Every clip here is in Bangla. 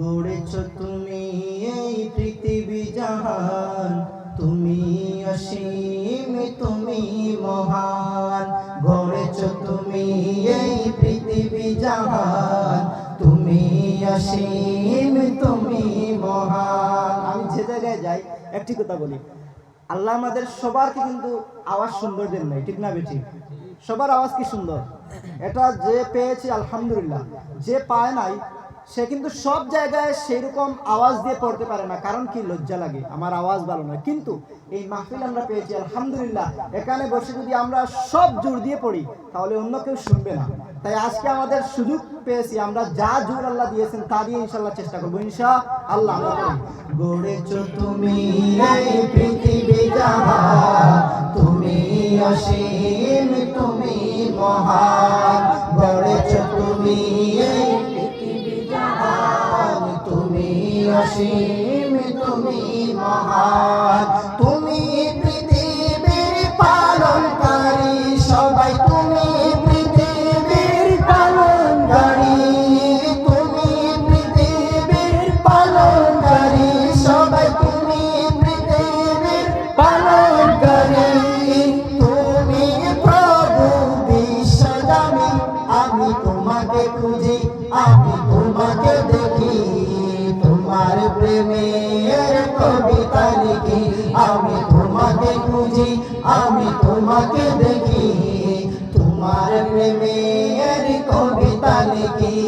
গড়েছ তুমি এই পৃথিবী জাহান। তুমি অসীম, তুমি মহান। গড়েছ তুমি এই পৃথিবী জাহান। তুমি অসীম, তুমি মহান। আমি যে জায়গায় যাই, একটি কথা বলি। আল্লাহ আমাদের সবারকে কিন্তু আওয়াজ সুন্দর দেন নাই, ঠিক না বেঠিক সবার আওয়াজ কি সুন্দর? এটা যে পেয়েছে, আলহামদুলিল্লাহ। যে পায় নাই সে কিন্তু সব জায়গায় সেরকম আওয়াজ দিয়ে পড়তে পারে না। কারণ কি? লজ্জা লাগে। আমার আওয়াজ ভালো নয়। কিন্তু এই মাহফিল আমরা পেয়েছি, আলহামদুলিল্লাহ। এখানে বসে যদি আমরা সব জোর দিয়ে পড়ি, তাহলে অন্য কেউ শুনবে না। তাই আজকে আমাদের সুযোগ পেয়েছি। আমরা যা জোর আল্লাহ দিয়েছেন, তা দিয়ে ইনশাল্লাহ চেষ্টা করব। ইনশা আল্লাহ। গড়েছ তুমি তুমি অসীম, তুমি মহান গড়েছ তুমি অসীম তুমি মহান তুমি তোমাকে দেখি, তোমার প্রেমের কবিতা লিখি।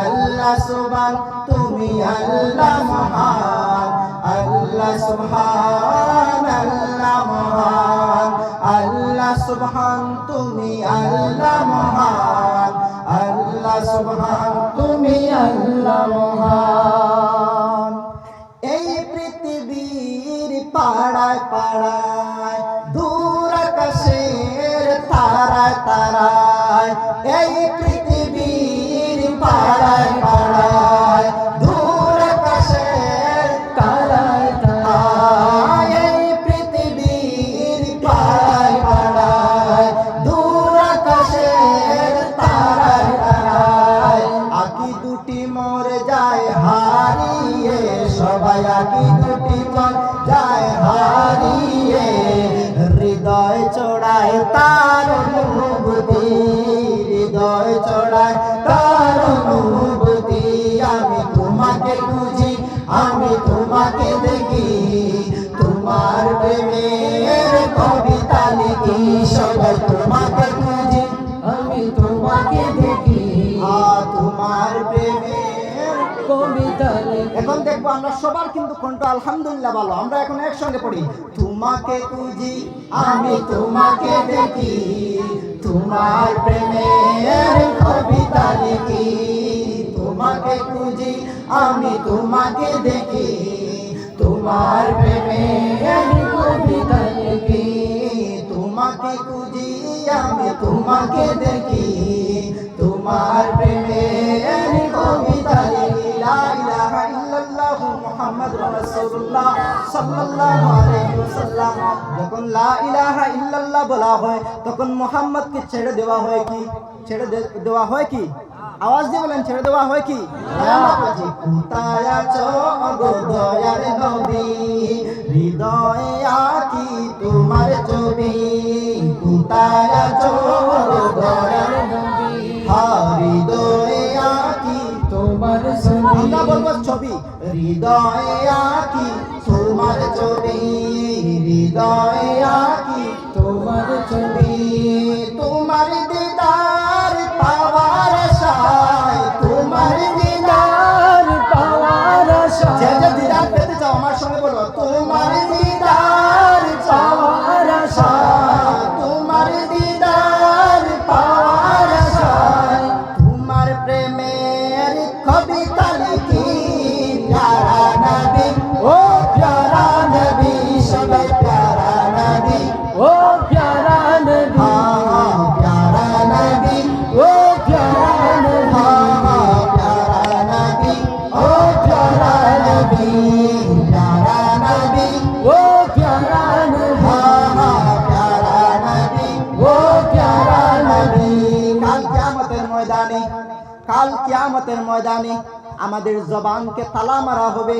আল্লাহ সুবহান, তুমি আল্লাহ মহান। আল্লাহ সুবহান, আল্লাহ মহান। আল্লাহ সুবহান, তুমি আল্লাহ মহান। আল্লাহ সুবহান, তুমি আল্লাহ মহান। এই পৃথিবীর পাড়ায় পাড়ায় পাড়ায় পাড়ায় দূর আকাশের তারায় দুটি মরে যায় হারিয়ে, সবাই আকি দুটি মর যায় হারিয়ে। তার হৃদয় চড়ায় তার অনুভূতি। আমি তোমাকে খুঁজি, আমি তোমাকে দেখি। তোমার প্রেমের কবিতা লিখি, সবাই তোমাকে খুঁজি, আমি তোমাকে দেখি। তোমার প্রেমের এখন দেখব আমরা সবার কিন্তু কণ্ঠ আলহামদুলিল্লাহ ভালো। আমরা এখন একসঙ্গে পড়ি। তোমাকে খুঁজি, আমি তোমাকে দেখি। তোমার প্রেমের কবিতা লিখি। তোমাকে খুঁজি, আমি তোমাকে দেখি। তোমার প্রেমের কবিতা লিখি। তোমাকে খুঁজি, আমি তোমাকে দেখি। তোমার প্রেমের কবিতা লিখি। লা ইলাহা ইল্লাল্লাহ রাসূলুল্লাহ। সাল্লাল্লাহু আলাইহি ওয়াসাল্লাম যখন লা ইলাহা ইল্লাল্লাহ বলা হয় তখন মুহাম্মদকে ছেড়ে দেওয়া হয় কি? ছেড়ে দেওয়া হয় কি? আওয়াজ দিয়ে বলেন ছেড়ে দেওয়া হয় কি? গো দয়ার নবী হৃদয়ে আকি তোমার ছবি। আছো দয়ার নবী। তোমার ছবি। হৃদয়ে আকি তোমার ছবি। হৃদয়ে আঁকি তোমার ছবি। তোমার কবিতা আমাদের জবানকে তালা মারা হবে।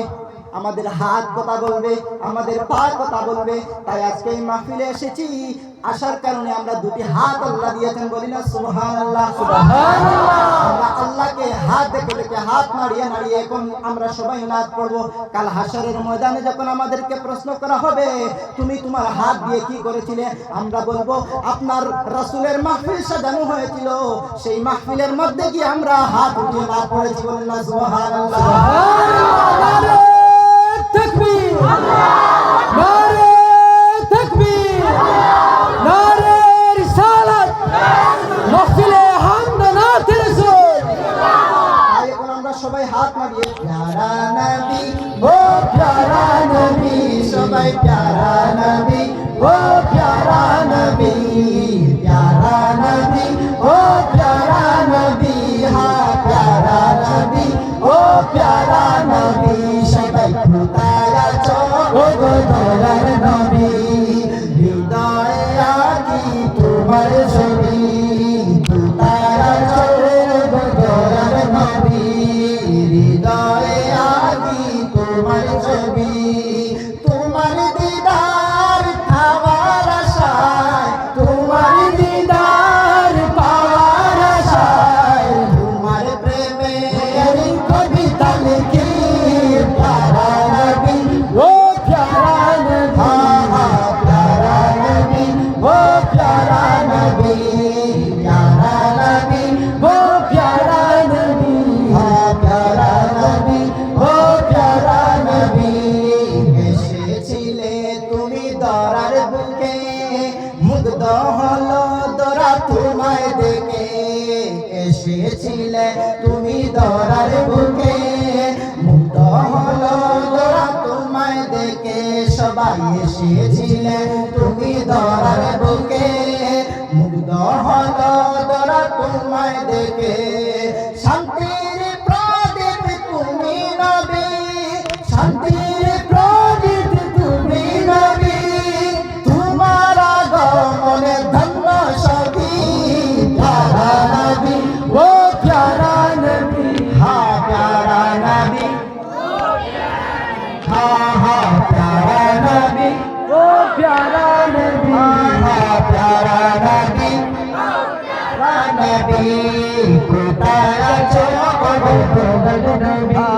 আমাদের হাত কথা বলবে, আমাদের পা কথা বলবে। তাই আজকে এই মাহফিলে এসেছি। আসার কারণে আমরা দুটি হাত আল্লাহ দিয়েছেন, বলি না সুবহান আল্লাহ আমরা আল্লাহকে হাত দেখে দেখে হাত নাড়িয়ে নাড়িয়ে এখন আমরা সবাই নাচ পড়ব। কাল হাসরের ময়দানে যখন আমাদেরকে প্রশ্ন করা হবে, তুমি তোমার হাত দিয়ে কি করেছিলে? আমরা বলব, আপনার রাসূলের মাহফিল সাজানো হয়েছিল। সেই মাহফিলের মধ্যে গিয়ে আমরা হাত উঠিয়ে না পড়েছি বলেন না সুবহানাল্লাহ। নারে প্যারা নবী ও প্যারা নবী প্যারা নবী ও প্যারা নবী হা প্যারা নবী ও প্যারা নবী সবাই খুদায় আছো ও গো দয়ার নবী হৃদয়ে এসেছিলে তুমি দরার বুকে, মুগ্ধ হলো দরা তোমায় দেখে। শান্তির প্রদীপ তুমি নবী, শান্তির প্রদীপ তুমি নবী। তোমার আগমনে ধন্য সবই প্যারা নবী, ও প্যারা নবী হা প্যারা নবী। তোমার নবী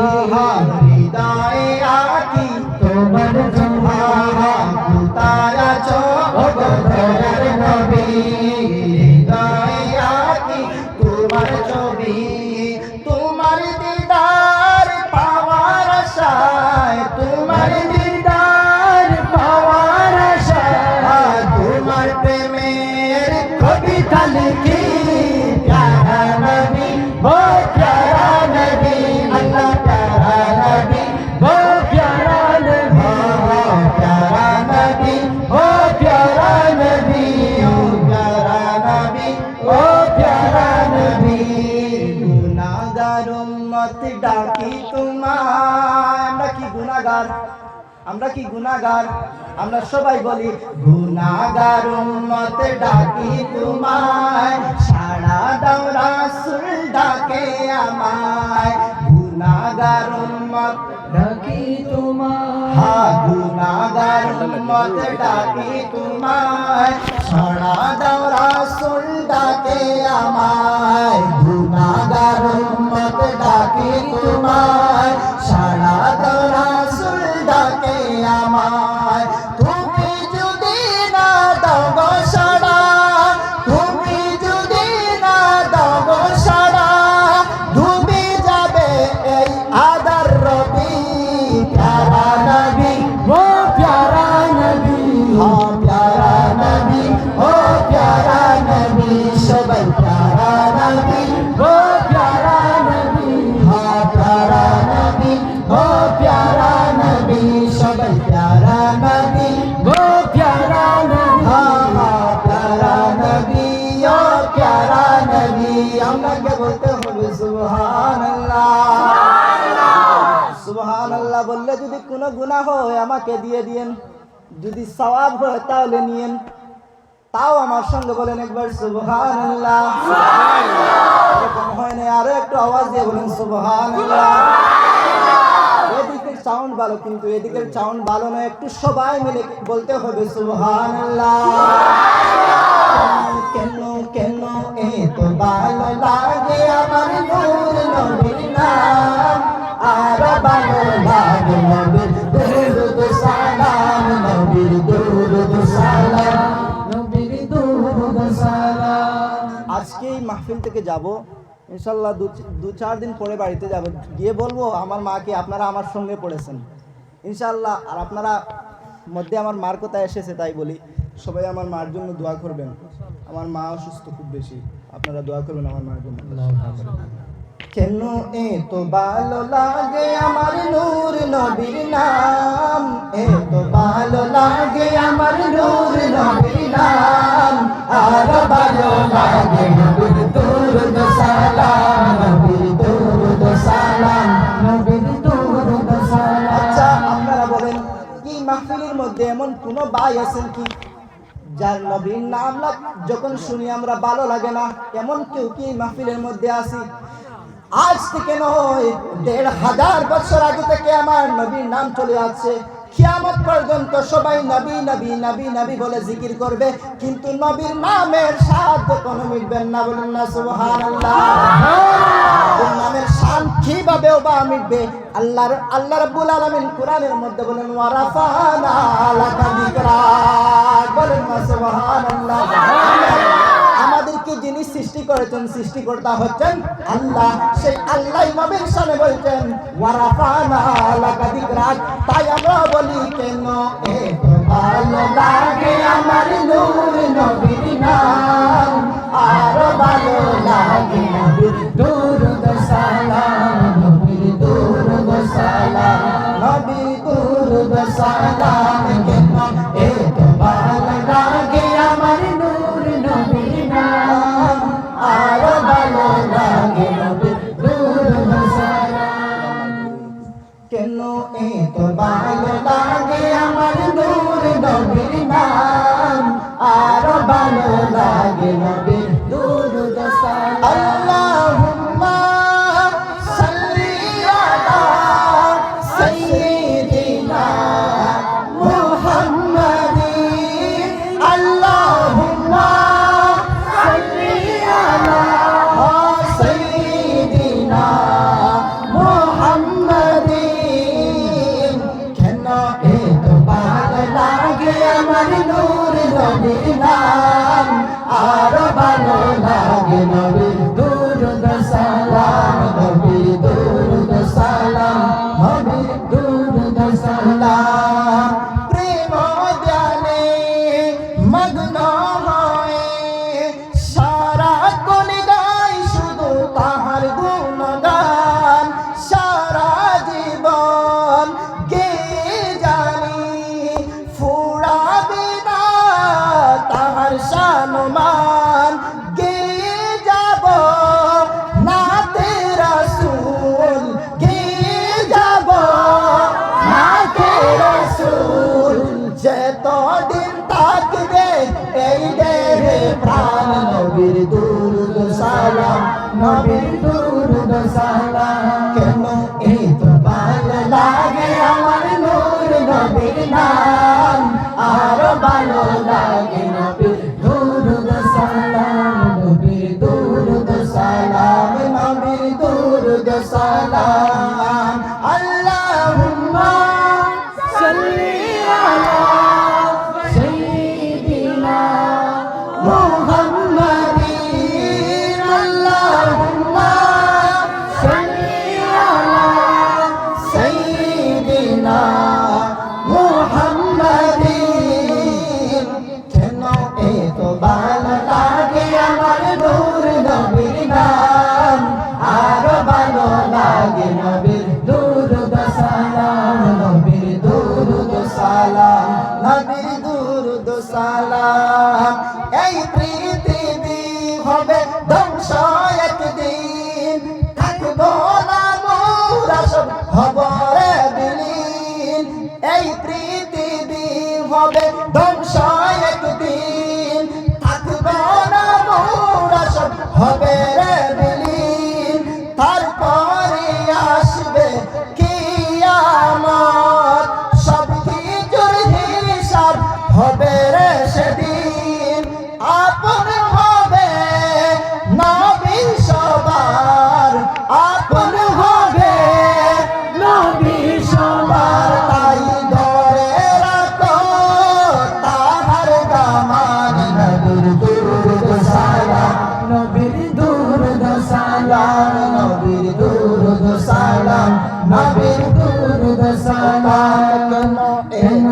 আমরা কি গুনাগার আমরা কি গুনাগার আমরা সবাই বলি গুনাগার উম্মত ডাকি তোমায়, সারা দাও রাসূল ডাকে আমায়। গুনাগার উম্মত ডাকি তোমার হা গুনাগার উম্মত ডাকি তোমায়, সারা দাও ডাকে আমায়। গুনাগার উম্মত ডাকি তোমায় কোনো গুনাহ হয়, আমাকে দিয়ে দিয়েন। যদি সওয়াব হয়, তাহলে নিয়েন। তাও আমার সঙ্গে বলেন একবার, সুবহানাল্লাহ। এরকম হয় না আরও একটু আওয়াজ দিয়ে বলেন, সুবহানাল্লাহ। সাউন্ড ভালো, কিন্তু এদিকের সাউন্ড ভালো না, একটু সবাই মিলে বলতে হবে, সুবহানাল্লাহ। কেন থেকে যাব। ইনশাল্লাহ দু চার দিন পরে বাড়িতে যাব। গিয়ে বলব, আমার মাকে আপনারা আমার সঙ্গে পড়েছেন। ইনশাল্লাহ, আর আপনারা মধ্যে আমার মার কথা এসেছে, তাই বলি। সবাই আমার মার জন্য দোয়া করবেন। আমার মা অসুস্থ খুব বেশি। আপনারা দোয়া করবেন আমার মার জন্য। কেন এত ভালো লাগে আমার নূর নবীর নাম? এত ভালো লাগে আমার নূর নবীর নাম। আর ভালো লাগে নবীর দরুদ সালাম নবীর দরুদ সালাম নবীর দুরুদ সালাম আচ্ছা আপনারা বলেন এই মাহফিলের মধ্যে এমন কোনো ভাই আছেন কি, যার নবীর নাম যখন শুনি আমরা ভালো লাগে না, এমন কেউ কি মাহফিলের মধ্যে আসি আজ থেকে নয়, দেড় হাজার বছর আগে থেকে আমার নবীর নাম চলে আসছে। কিয়ামত পর্যন্ত সবাই নবী নবী নবী নবী বলে জিকির করবে। কিন্তু নবীর নামের স্বাদ কোনো মিটবেন না বলেন না সুবহানাল্লাহ। নামের শান কীভাবে বা মিটবে? আল্লাহর আল্লাহ রাব্বুল আলামিন কোরআনের মধ্যে বলেন ওয়ারাফানা লাকা যিকরা। বলেন না সুবহানাল্লাহ। আমাদেরকে যিনি সৃষ্টি করেছেন, সৃষ্টিকর্তা হচ্ছেন আল্লাহ। সেই আল্লাহ ইমামের সামনে বলছেন ওয়ারাফানা লাকা তাই আমরা বলি, কেন ভালো লাগে আমার নূর নবীর নাম? আর ভালো লাগে নবীর নবীর দুরুদ সালাম। কেন